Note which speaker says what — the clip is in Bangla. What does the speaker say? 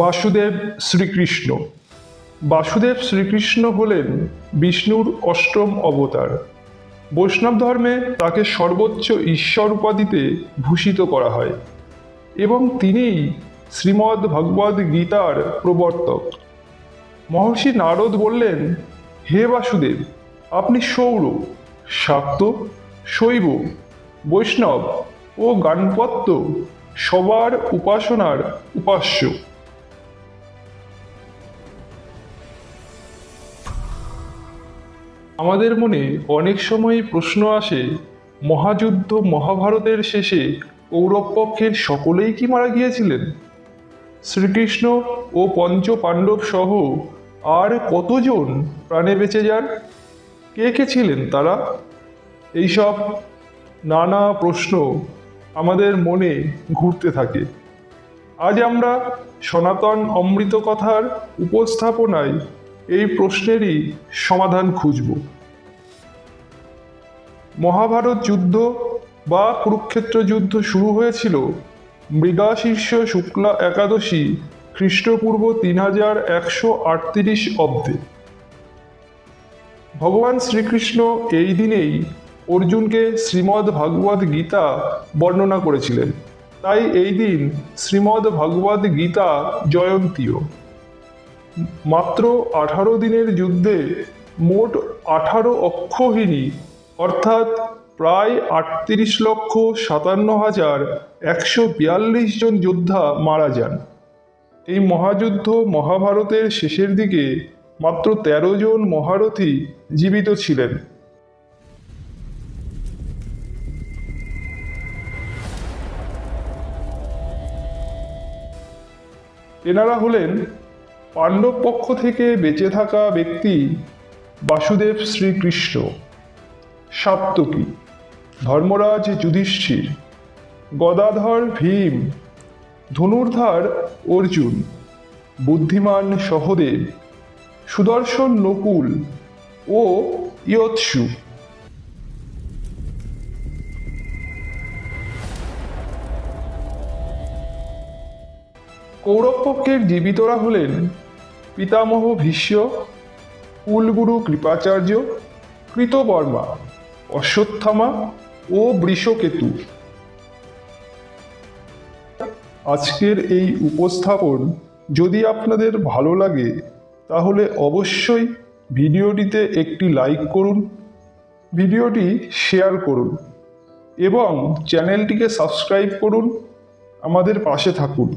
Speaker 1: বাসুদেব শ্রীকৃষ্ণ। বাসুদেব শ্রীকৃষ্ণ হলেন বিষ্ণুর অষ্টম অবতার। বৈষ্ণব ধর্মে তাকে সর্বোচ্চ ঈশ্বর উপাধিতে ভূষিত করা হয় এবং তিনিই শ্রীমদ্ ভগবদ্ গীতার প্রবর্তক। মহর্ষি নারদ বললেন, হে বাসুদেব, আপনি সৌর, শাক্ত, শৈব, বৈষ্ণব ও গানপত্য সবার উপাসনার উপাস্য। আমাদের মনে অনেক সময় প্রশ্ন আসে, মহাযুদ্ধ মহাভারতের শেষে কৌরব পক্ষের সকলেই কি মারা গিয়েছিলেন? শ্রীকৃষ্ণ ও পঞ্চ পাণ্ডব সহ আর কতজন প্রাণে বেঁচে যান? কে কে ছিলেন তারা? এইসব নানা প্রশ্ন আমাদের মনে ঘুরতে থাকে। আজ আমরা সনাতন অমৃত কথার উপস্থাপনায় এই প্রশ্নেরই সমাধান খুঁজব। মহাভারত যুদ্ধ বা কুরুক্ষেত্র যুদ্ধ শুরু হয়েছিল মৃগাশীর্ষ শুক্লা একাদশী খ্রিস্টপূর্ব তিন হাজার একশো আটত্রিশ অব্দে। ভগবান শ্রীকৃষ্ণ এই দিনেই অর্জুনকে শ্রীমদ্ ভাগবত গীতা বর্ণনা করেছিলেন। তাই এই দিন শ্রীমদ্ ভগবত গীতা জয়ন্তীও। মাত্র আঠারো দিনের যুদ্ধে মোট আঠারো অক্ষহিনী অর্থাৎ প্রায় আটত্রিশ লক্ষ সাতান্ন হাজার একশো বিয়াল্লিশ জন যোদ্ধা মারা যান। এই মহাযুদ্ধ মহাভারতের শেষের দিকে মাত্র তেরো জন মহারথী জীবিত ছিলেন। এনারা হলেন পাণ্ডব পক্ষ থেকে বেঁচে থাকা ব্যক্তি বাসুদেব শ্রীকৃষ্ণ। সাত্তকী ধর্মরাজ যুধিষ্ঠির, গদাধর ভীম, ধনুর্ধার অর্জুন, বুদ্ধিমান সহদেব, সুদর্শন নকুল ও ইয়ৎসু। কৌরবপক্ষের জীবিতরা হলেন পিতামহ ভীষ্ম, কুলগুরু কৃপাচার্য, কৃতবর্মা, অশ্বত্থামা ও বৃষকেতু। আজকের এই উপস্থাপন যদি আপনাদের ভালো লাগে, তাহলে অবশ্যই ভিডিওটিতে একটি লাইক করুন, ভিডিওটি শেয়ার করুন এবং চ্যানেলটিকে সাবস্ক্রাইব করুন, আমাদের পাশে থাকুন।